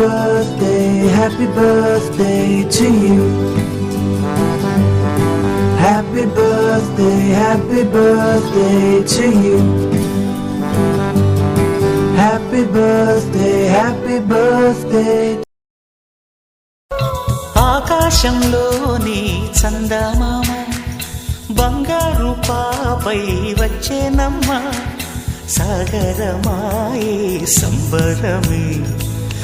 birthday, happy birthday to you. Happy birthday, happy birthday to you. Happy birthday, happy birthday. ఆకాశంలోని చందమామ బంగారు పాపై వచ్చేనమ్మ సాగరమాయే సంబరమే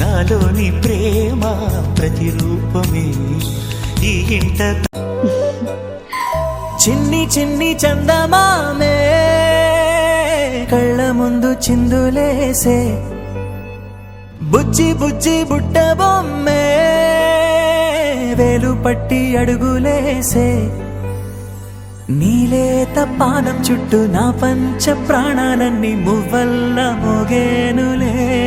నాలోని ప్రేమ ప్రతిరూపమే. ఈ ఇంట చిన్ని చిన్ని చందమామే. కళ్ళ ముందు చిందులేసే. బుజ్జి బుజ్జి బుట్ట బొమ్మే. వేలు పట్టి అడుగులేసే. నీలేత పానం చుట్టూ నా పంచ ప్రాణాలన్నీ మువ్వల్ల మోగేనులే.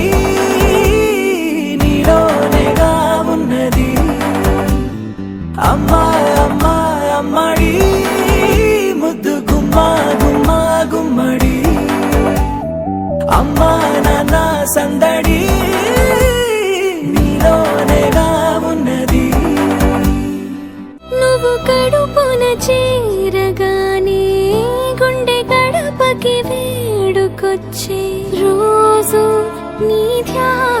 సందడి నీలోనేగా ఉన్నది. నువ్వు కడుపున చేరగానే గుండె గడపకి వేడుకొచ్చే రోజు నీ ధ్యానం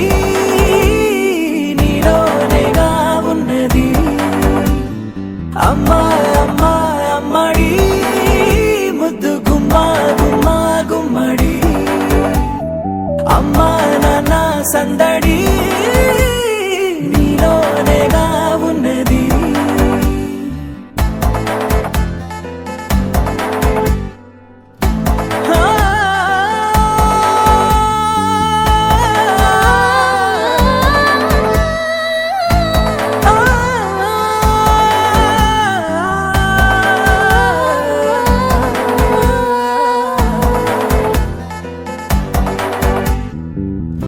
அம்மா நானா சந்தடி? நீலோ